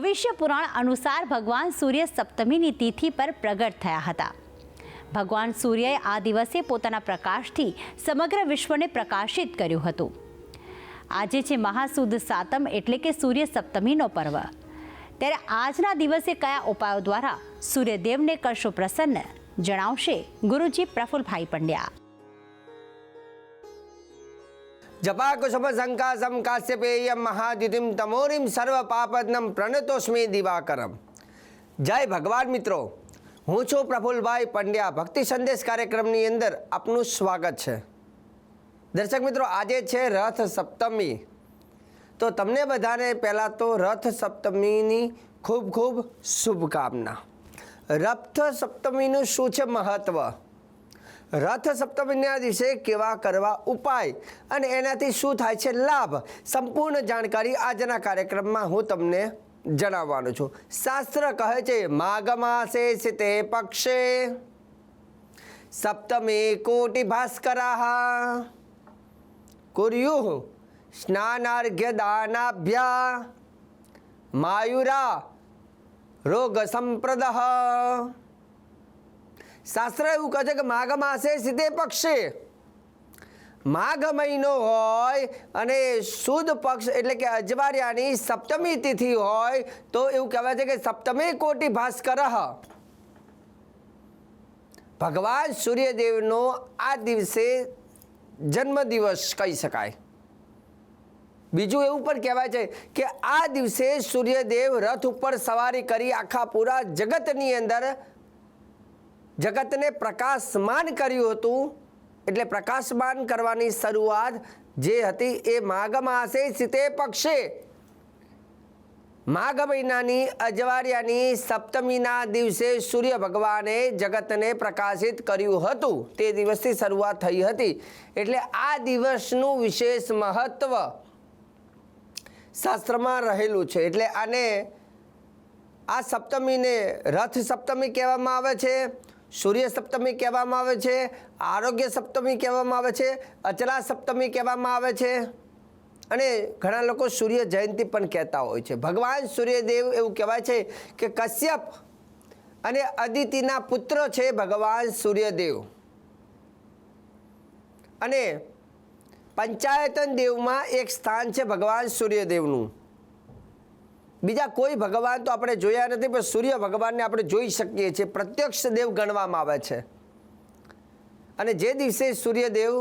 ભવિષ્ય પુરાણ અનુસાર ભગવાન સૂર્ય સપ્તમીની તિથિ પર પ્રગટ થયા હતા. ભગવાન સૂર્યએ આ દિવસે પોતાના પ્રકાશથી સમગ્ર વિશ્વને પ્રકાશિત કર્યું હતું. આજે છે મહાસુદ સાતમ એટલે કે સૂર્ય સપ્તમીનો પર્વ. ત્યારે આજના દિવસે કયા ઉપાયો દ્વારા સૂર્યદેવને કરશો પ્રસન્ન જણાવશે ગુરુજી પ્રફુલભાઈ પંડ્યા. સંકાસમ કાશ્યપેયમ મહાદ્યુતિમ તમોરીમ સર્વ પાપદનમ પ્રણતોસ્મી દિવાકરમ જય ભગવાન મિત્રો હું છું પ્રફુલભાઈ પંડ્યા ભક્તિ સંદેશ કાર્યક્રમની અંદર આપનું સ્વાગત છે દર્શક મિત્રો આજે છે રથ સપ્તમી તો તમને બધાને પહેલાં તો રથ સપ્તમીની ખૂબ ખૂબ શુભકામના રથ સપ્તમીનું શું છે મહત્ત્વ રથ સપ્તમીના દિવસે કેવા કરવા ઉપાય અને એનાથી શું થાય છે લાભ સંપૂર્ણ જાણકારી આજના કાર્યક્રમમાં હું તમને જણાવવાનું છું. શાસ્ત્ર કહે છે માઘ માસે સિતે પક્ષે સપ્તમે કોટી ભાસ્કરા કુર્યુ સ્નાનાર્ઘ્ય દાનાભ્યા માયુરા રોગ સંપ્રદ શાસ્ત્ર એવું કહે છે કે માઘ માસે સીધે પક્ષે. માઘ મહિનો હોય અને સુદ પક્ષ એટલે કે અજવારિયાની સપ્તમી તિથિ હોય તો એવું કહેવાય છે કે સપ્તમી કોટી ભાસ્કર. ભગવાન સૂર્યદેવનો આ દિવસે જન્મદિવસ કહી શકાય. બીજું એવું પણ કહેવાય છે કે આ દિવસે સૂર્યદેવ રથ ઉપર સવારી કરી આખા પૂરા જગતની અંદર જગતને પ્રકાશમાન કર્યું હતું. એટલે પ્રકાશમાન કરવાની શરૂઆત જે હતી એ માઘ માસે સીતે પક્ષે. માઘ મહિનાની અજવારિયાની સપ્તમીના દિવસે સૂર્ય ભગવાને જગતને પ્રકાશિત કર્યું હતું. તે દિવસથી શરૂઆત થઈ હતી. એટલે આ દિવસનું વિશેષ મહત્વ શાસ્ત્રમાં રહેલું છે. એટલે આને આ સપ્તમીને રથ સપ્તમી કહેવામાં આવે છે. સૂર્ય સપ્તમી કહેવામાં આવે છે, આરોગ્ય સપ્તમી કહેવામાં આવે છે, અચલા સપ્તમી કહેવામાં આવે છે. અને ઘણા લોકો સૂર્ય જયંતિ પણ કહેતા હોય છે. ભગવાન સૂર્યદેવ એવું કહેવાય છે કે કશ્યપ અને અદિતિના પુત્ર છે ભગવાન સૂર્યદેવ. અને પંચાયતન દેવમાં એક સ્થાન છે ભગવાન સૂર્યદેવનું. બીજા કોઈ ભગવાન તો આપણે જોયા નથી, પણ સૂર્ય ભગવાનને આપણે જોઈ શકીએ છીએ. પ્રત્યક્ષ દેવ ગણવામાં આવે છે. અને જે દિવસે સૂર્યદેવ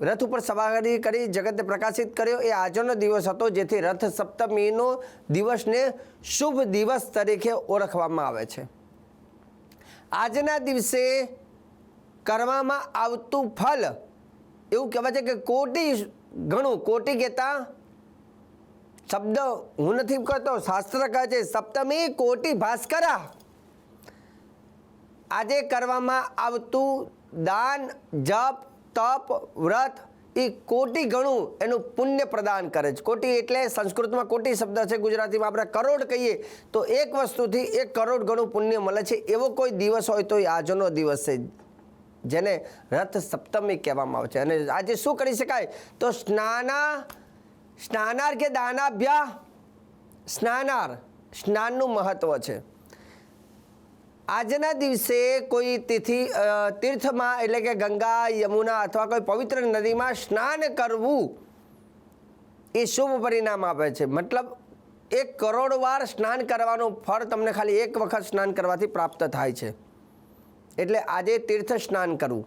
રથ ઉપર સવારી કરી જગતને પ્રકાશિત કર્યો, એ આજનો દિવસ હતો જેથી રથ સપ્તમીનો દિવસને શુભ દિવસ તરીકે ઓળખવામાં આવે છે. આજના દિવસે કરવામાં આવતું ફલ એવું કહેવાય છે કે કોટી ઘણું કોટી કહેતા શબ્દ હું નથી કહેતો, શાસ્ત્ર કહે છે, સપ્તમી કોટી ભાસ્કરા. આજે કરવામાં આવતું દાન, જપ, તપ, વ્રત એ કોટી ગણું એનું પુણ્ય પ્રદાન કરે છે. કોટી એટલે સંસ્કૃતમાં કોટી શબ્દ છે, ગુજરાતીમાં આપણે કરોડ કહીએ તો એક વસ્તુથી એક કરોડ ગણું પુણ્ય મળે છે. એવો કોઈ દિવસ હોય તો એ આજનો દિવસ છે, જેને રથ સપ્તમી કહેવામાં આવે છે. અને આજે શું કરી શકાય? તો સ્નાના સ્નાનાર કે દાનાભ્યા? સ્નાનાર. સ્નાનનું મહત્ત્વ છે. આજના દિવસે કોઈ તિથિ તીર્થમાં એટલે કે ગંગા, યમુના અથવા કોઈ પવિત્ર નદીમાં સ્નાન કરવું એ શુભ પરિણામ આપે છે. મતલબ એક કરોડ વાર સ્નાન કરવાનું ફળ તમને ખાલી એક વખત સ્નાન કરવાથી પ્રાપ્ત થાય છે. એટલે આજે તીર્થ સ્નાન કરવું.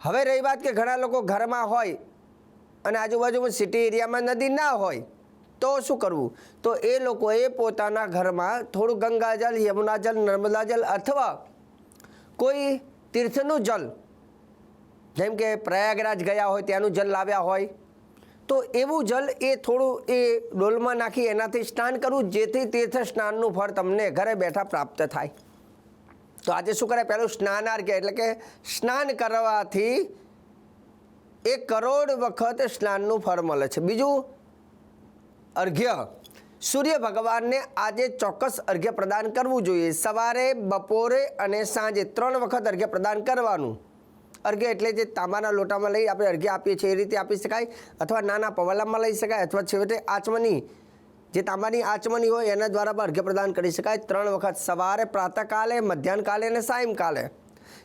હવે રહી વાત કે ઘણા લોકો ઘરમાં હોય અને આજુબાજુમાં સિટી એરિયામાં નદી ના હોય, તો શું કરવું? તો એ લોકોએ પોતાના ઘરમાં થોડું ગંગાજલ યમુનાજલ નર્મદાજલ અથવા કોઈ તીર્થનું જલ જેમ કે પ્રયાગરાજ ગયા હોય, ત્યાંનું જલ લાવ્યા હોય, તો એવું જલ એ થોડું એ ડોલમાં નાખી એનાથી સ્નાન કરવું, જેથી તીર્થ સ્નાનનું ફળ તમને ઘરે બેઠા પ્રાપ્ત થાય. તો આજે શું કરે? પહેલું સ્નાનાર્ઘ્ય, એટલે કે સ્નાન કરવાથી એક કરોડ વખત સ્નાનનું ફળ મળે છે. બીજું, અર્ઘ્ય. સૂર્ય ભગવાનને આજે ચોક્કસ અર્ઘ્ય પ્રદાન કરવું જોઈએ. સવારે, બપોરે અને સાંજે ત્રણ વખત અર્ઘ્ય પ્રદાન કરવાનું. અર્ઘ્ય એટલે જે તાંબાના લોટામાં લઈ આપણે અર્ઘ્ય આપીએ છીએ એ રીતે આપી શકાય અથવા નાના પવલામાં લઈ શકાય અથવા છેવટે આચમની. જે તાંબાની આચમની હોય એના દ્વારા પણ અર્ઘ્ય પ્રદાન કરી શકાય. ત્રણ વખત સવારે, પ્રાતઃકાલે, મધ્યાહનકાલે અને સાયંકાલે.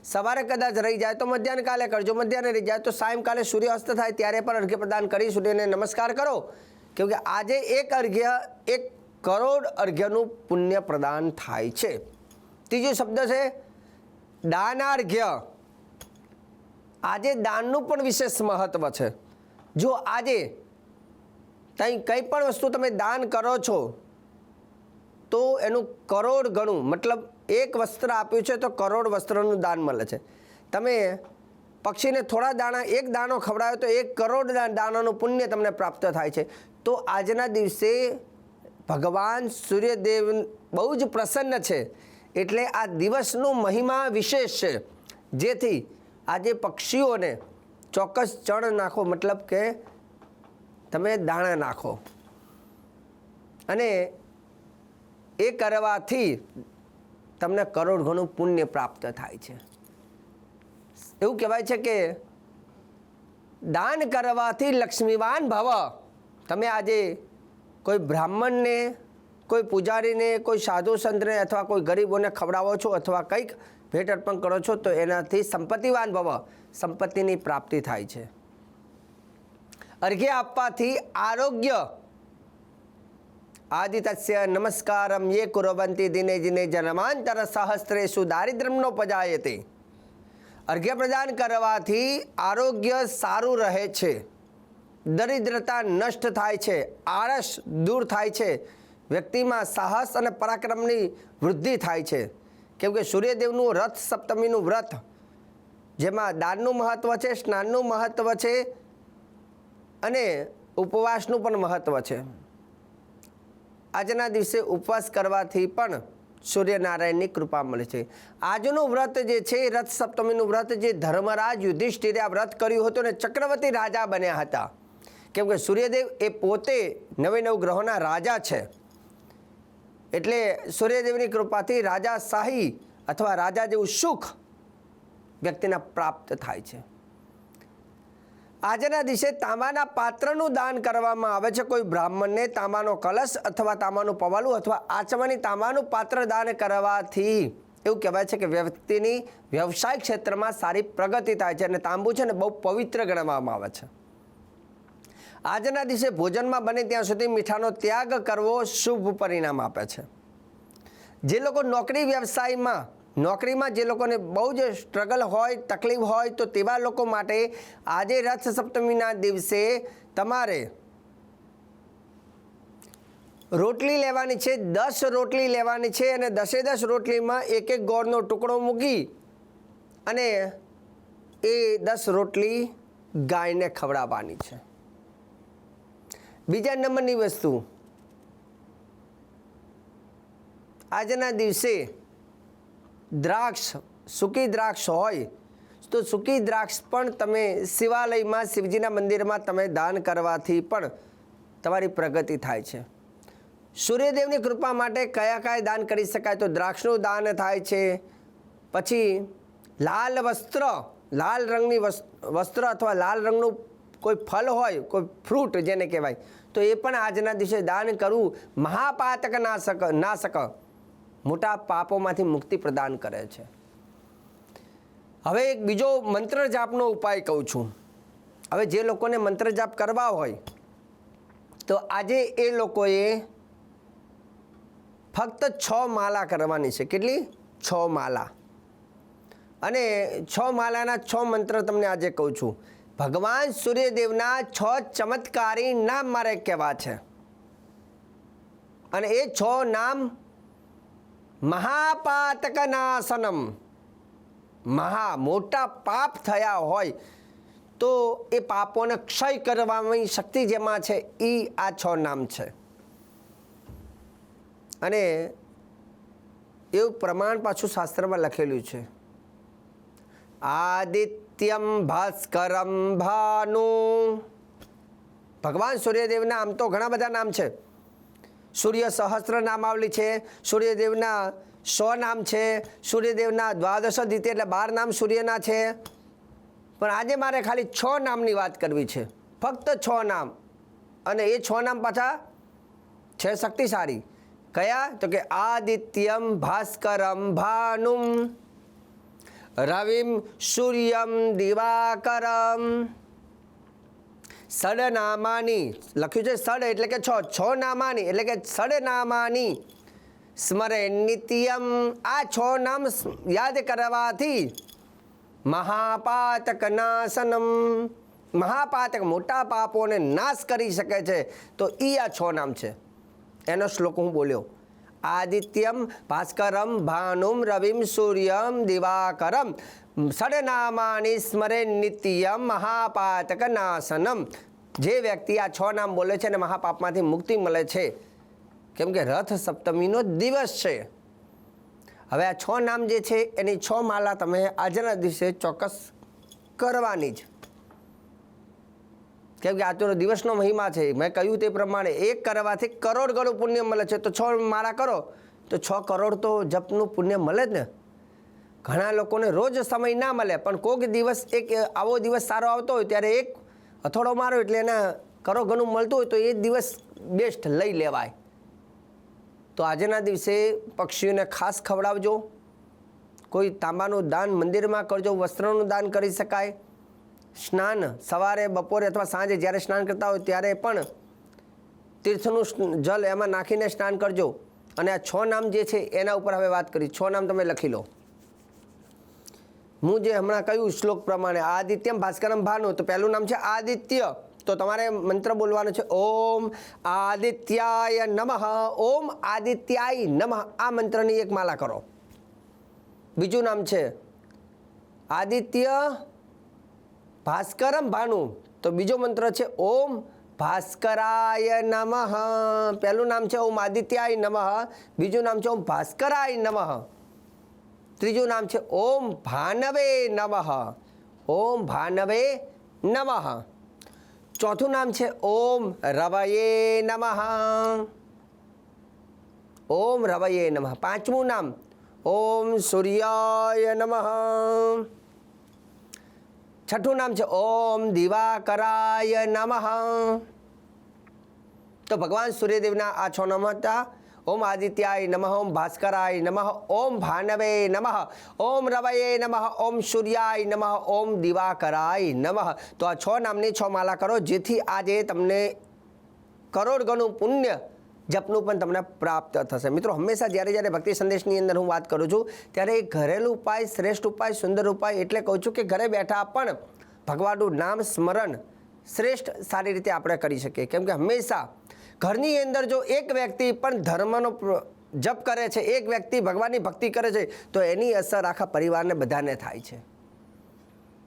સવારે કદાચ રહી જાય તો મધ્યાહનકાલે કરજો. મધ્યાહને રહી જાય તો સાયંકાલે સૂર્યાસ્ત થાય ત્યારે પણ અર્ઘ્ય પ્રદાન કરી સૂર્યને નમસ્કાર કરો. કેમકે આજે એક અર્ઘ્ય, એક કરોડ અર્ઘ્યનું પુણ્ય પ્રદાન થાય છે. ત્રીજો શબ્દ છે, દાનાર્ઘ્ય. આજે દાનનું પણ વિશેષ મહત્વ છે. જો આજે કંઈ કંઈ પણ વસ્તુ તમે દાન કરો છો, તો એનું કરોડ ગણું, મતલબ એક વસ્ત્ર આપ્યું છે તો કરોડ વસ્ત્રનું દાન મળે છે. તમે પક્ષીને થોડા દાણા, એક દાણો ખવડાવ્યો તો એક કરોડ દાણાનું પુણ્ય તમને પ્રાપ્ત થાય છે. તો આજના દિવસે ભગવાન સૂર્યદેવ બહુ જ પ્રસન્ન છે. એટલે આ દિવસનું મહિમા વિશેષ છે. જેથી આજે પક્ષીઓને ચોક્કસ ચણ નાખો, મતલબ કે તમે દાણા નાખો. અને એ કરવાથી તમને કરોડ ઘણું પુણ્ય પ્રાપ્ત થાય છે. એવું કહેવાય છે કે દાન કરવાથી લક્ષ્મીવાન ભવ. તમે આજે કોઈ બ્રાહ્મણને, કોઈ પૂજારીને, કોઈ સાધુ સંતને અથવા કોઈ ગરીબોને ખવડાવો છો અથવા કંઈક ભેટ અર્પણ કરો છો તો એનાથી સંપત્તિવાન ભવ, સંપત્તિની પ્રાપ્તિ થાય છે. અર્ઘ્ય આપવાથી આરોગ્ય આદિતસ્ય નમસ્કારમ યે કુરવંતી દિને દિને જન્માંતર સહસ્ત્રેશુ દારિદ્ર્યમનો પજાયતે અર્ઘ્ય પ્રદાન કરવાથી આરોગ્ય સારું રહે છે દરિદ્રતા નષ્ટ થાય છે આળસ દૂર થાય છે વ્યક્તિમાં સાહસ અને પરાક્રમની વૃદ્ધિ થાય છે કેમ કે સૂર્યદેવનું રથ સપ્તમીનું વ્રત જેમાં દાનનું મહત્ત્વ છે, સ્નાનનું મહત્ત્વ છે, અને ઉપવાસનું પણ મહત્ત્વ છે। આજના દિવસે ઉપવાસ કરવાથી પણ સૂર્યનારાયણની કૃપા મળે છે. આજનું વ્રત જે છે, એ રથ સપ્તમીનું વ્રત જે ધર્મરાજ યુધિષ્ઠિરે આ વ્રત કર્યું હતું અને ચક્રવર્તી રાજા બન્યા હતા. કેમ કે સૂર્યદેવ એ પોતે નવે નવ ગ્રહોના રાજા છે. એટલે સૂર્યદેવની કૃપાથી રાજા શાહી અથવા રાજા જેવું સુખ વ્યક્તિના પ્રાપ્ત થાય છે. આજના દિવસે તાંબાના પાત્રનું દાન કરવામાં આવે છે. કોઈ બ્રાહ્મણને તાંબાનો કલશ અથવા તાંબાનું પવાલું અથવા આચમની તાંબાનું પાત્ર દાન કરવાથી એવું કહેવાય છે કે વ્યક્તિની વ્યવસાય ક્ષેત્રમાં સારી પ્રગતિ થાય છે અને તાંબુ છે ને બહુ પવિત્ર ગણવામાં આવે છે. આજના દિવસે ભોજનમાં બને ત્યાં સુધી મીઠાનો ત્યાગ કરવો શુભ પરિણામ આપે છે. જે લોકો નોકરી વ્યવસાયમાં નોકરીમાં જે લોકોને બહુ જ સ્ટ્રગલ હોય, તકલીફ હોય, તો તેવા લોકો માટે આજે રથ સપ્તમીના દિવસે તમારે રોટલી લેવાની છે, દસ રોટલી લેવાની છે અને દસે દસ રોટલીમાં એક એક ગોળનો ટુકડો મૂકી અને એ દસ રોટલી ગાયને ખવડાવવાની છે. બીજા નંબરની વસ્તુ. આજના દિવસે દ્રાક્ષ, સૂકી દ્રાક્ષ હોય, તો સૂકી દ્રાક્ષ પણ તમે શિવાલયમાં, શિવજીના મંદિરમાં તમે દાન કરવાથી પણ તમારી પ્રગતિ થાય છે. સૂર્યદેવની કૃપા માટે કયા કયા દાન કરી શકાય? તો દ્રાક્ષનું દાન થાય છે, પછી લાલ વસ્ત્ર, લાલ રંગની વસ- વસ્ત્ર અથવા લાલ રંગનું કોઈ ફળ હોય, કોઈ ફ્રૂટ જેને કહેવાય, તો એ પણ આજના દિવસે દાન કરવું મહાપાતક નાશક નાશક. મોટા પાપોમાંથી મુક્તિ પ્રદાન કરે છે. હવે એક બીજો મંત્ર જાપનો ઉપાય કહું છું. હવે જે લોકોને મંત્ર જાપ કરવા હોય, તો આજે એ લોકોએ ફક્ત છ માલા કરવાની છે. કેટલી? છ માલા. અને છ માલાના છ મંત્ર તમને આજે કહું છું. ભગવાન સૂર્યદેવના છ ચમત્કારી નામ મારે કહેવા છે. અને એ છ નામ મહાપાતકનાશનમ. મહા મોટા પાપ થયા હોય તો એ પાપોને ક્ષય કરવાની શક્તિ જેમાં છે એ આ છ નામ છે. અને એવું પ્રમાણ પાછું શાસ્ત્રમાં લખેલું છે. આદિત્યમ ભાસ્કરમ ભાનુ. ભગવાન સૂર્યદેવના આમ તો ઘણા બધા નામ છે. સૂર્ય સહસ્ત્ર નામાવલી છે, સૂર્યદેવના સો નામ છે, સૂર્યદેવના દ્વાદશ દિત્ય એટલે બાર નામ સૂર્યના છે. પણ આજે મારે ખાલી છ નામની વાત કરવી છે. ફક્ત છ નામ. અને એ છ નામ પાછા છે શક્તિશાળી. કયા? તો કે આદિત્યમ ભાસ્કરમ ભાનુમ, રવિમ સૂર્યમ દિવાકરમ. સડ નામાની લખ્યું છે સડ એટલે કે છ છ નામાની એટલે કે સડનામાની. સ્મરે નિત્યમ આ છ નામ યાદ કરવાથી મહાપાતક નાશનમ. મહાપાતક મોટા પાપોને નાશ કરી શકે છે. તો એ આ છ નામ છે. એનો શ્લોક હું બોલ્યો. આદિત્યમ ભાસ્કરમ ભાનુમ રવિમ સૂર્યમ દિવાકરમ સડનામાની સ્મરે નિત્યમ મહાપાતક નાશનમ જે વ્યક્તિ આ છ નામ બોલે છે અને મહાપાપમાંથી મુક્તિ મળે છે કેમ કે રથ સપ્તમીનો દિવસ છે હવે આ છ નામ જે છે એની છ માલા તમે આજના દિવસે ચોક્કસ કરવાની જ કેમ કે આજનો દિવસનો મહિમા છે. મેં કહ્યું તે પ્રમાણે એક કરવાથી કરોડ ગણું પુણ્ય મળે છે. તો છ માળા કરો. તો છ કરોડ તો જપનું પુણ્ય મળે જ ને. ઘણા લોકોને રોજ સમય ના મળે, પણ કોઈક દિવસ એક આવો દિવસ સારો આવતો હોય ત્યારે એક અથોડો મારો એટલે એને કરો ઘણું મળતું હોય તો એ દિવસ બેસ્ટ લઈ લેવાય. તો આજના દિવસે પક્ષીઓને ખાસ ખવડાવજો. કોઈ તાંબાનું દાન મંદિરમાં કરજો, વસ્ત્રનું દાન કરી શકાય. સ્નાન સવારે, બપોરે અથવા સાંજે જ્યારે સ્નાન કરતા હોય ત્યારે પણ તીર્થનું જલ એમાં નાખીને સ્નાન કરજો. અને આ છ નામ જે છે એના ઉપર હવે વાત કરી. છ નામ તમે લખી લો. હું જે હમણાં કહ્યું શ્લોક પ્રમાણે, આદિત્યમ ભાસ્કરમ ભાનુ તો પહેલું નામ છે આદિત્ય. તો તમારે મંત્ર બોલવાનો છે, ઓમ આદિત્યાય નમઃ, ઓમ આદિત્યાય નમઃ આ મંત્રની એક માલા કરો. બીજું નામ છે, આદિત્ય ભાસ્કરમ ભાનુ તો બીજો મંત્ર છે ઓમ ભાસ્કરાય નમઃ. પહેલું નામ છે ઓમ આદિત્યાય નમઃ. બીજું નામ છે ઓમ ભાસ્કરાય નમઃ. ત્રીજું નામ છે ઓમ ભાનવે નમઃ. ઓમ ભાનવે નમઃ. ચોથું નામ છે ઓમ રવયે નમઃ. ઓમ રવયે નમઃ. પાંચમું નામ ઓમ સૂર્યાય નમઃ. છઠ્ઠું નામ છે ઓમ દિવાકરાય નમઃ. તો ભગવાન સૂર્યદેવના આ છ નામ હતા. ઓમ આદિત્યાય નમઃ, ઓમ ભાસ્કરાય નમઃ, ઓમ ભાનવે નમઃ, ઓમ રવયે નમઃ, ઓમ સૂર્યાય નમઃ, ઓમ દિવાકરાય નમઃ. તો આ છ નામની છ માલા કરો, જેથી આજે તમને કરોડ ગણું પુણ્ય જપનું પણ તમને પ્રાપ્ત થશે. મિત્રો, હંમેશા જ્યારે જ્યારે ભક્તિ સંદેશની અંદર હું વાત કરું છું, ત્યારે એ ઘરેલું ઉપાય, શ્રેષ્ઠ ઉપાય, સુંદર ઉપાય એટલે કહું છું કે ઘરે બેઠા પણ ભગવાનનું નામ સ્મરણ શ્રેષ્ઠ સારી રીતે આપણે કરી શકીએ. કેમ કે હંમેશા ઘરની અંદર જો એક વ્યક્તિ પણ ધર્મનો જપ કરે છે, એક વ્યક્તિ ભગવાનની ભક્તિ કરે છે, તો એની અસર આખા પરિવારને બધાને થાય છે.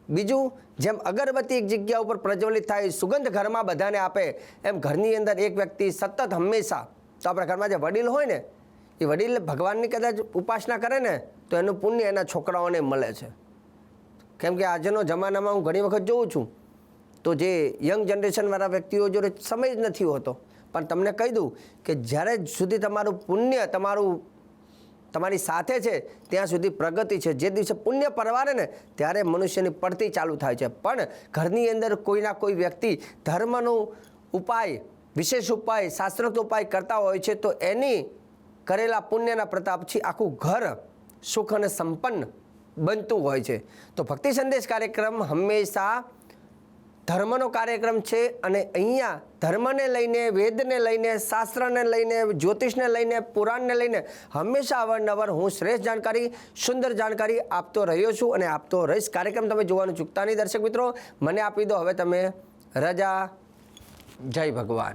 બીજું, જેમ અગરબત્તી એક જગ્યા ઉપર પ્રજ્વલિત થાય, સુગંધ ઘરમાં બધાને આપે, એમ ઘરની અંદર એક વ્યક્તિ સતત હંમેશા, તો આપણા ઘરમાં જે વડીલ હોય ને, એ વડીલ ભગવાનની કદાચ ઉપાસના કરે ને, તો એનું પુણ્ય એના છોકરાઓને મળે છે. કેમ કે આજનો જમાનામાં હું ઘણી વખત જોઉં છું, તો જે યંગ જનરેશનવાળા વ્યક્તિઓ જોડે સમય જ નથી હોતો. પણ તમને કહી દઉં કે જ્યારે સુધી તમારું પુણ્ય, તમારું તમારી સાથે છે, ત્યાં સુધી પ્રગતિ છે. જે દિવસે પુણ્ય પરવારે ને, ત્યારે મનુષ્યની પડતી ચાલુ થાય છે. પણ ઘરની અંદર કોઈના કોઈ વ્યક્તિ ધર્મનો ઉપાય, વિશેષ ઉપાય, શાસ્ત્રોક્ત ઉપાય કરતા હોય છે, તો એની કરેલા પુણ્યના પ્રતાપથી આખું ઘર સુખ અને સંપન્ન બનતું હોય છે. તો ભક્તિ સંદેશ કાર્યક્રમ હંમેશા ધર્મનો કાર્યક્રમ છે અને અહીંયા ધર્મને લઈને, વેદને લઈને, શાસ્ત્રને લઈને, જ્યોતિષને લઈને, પુરાણને લઈને હંમેશા અવારનવાર હું શ્રેષ્ઠ જાણકારી, સુંદર જાણકારી આપતો રહ્યો છું અને આપતો રહીશ. કાર્યક્રમ તમે જોવાનું ચૂકતા નહીં દર્શક મિત્રો. મને આપી દો. હવે તમે રજા. જય ભગવાન.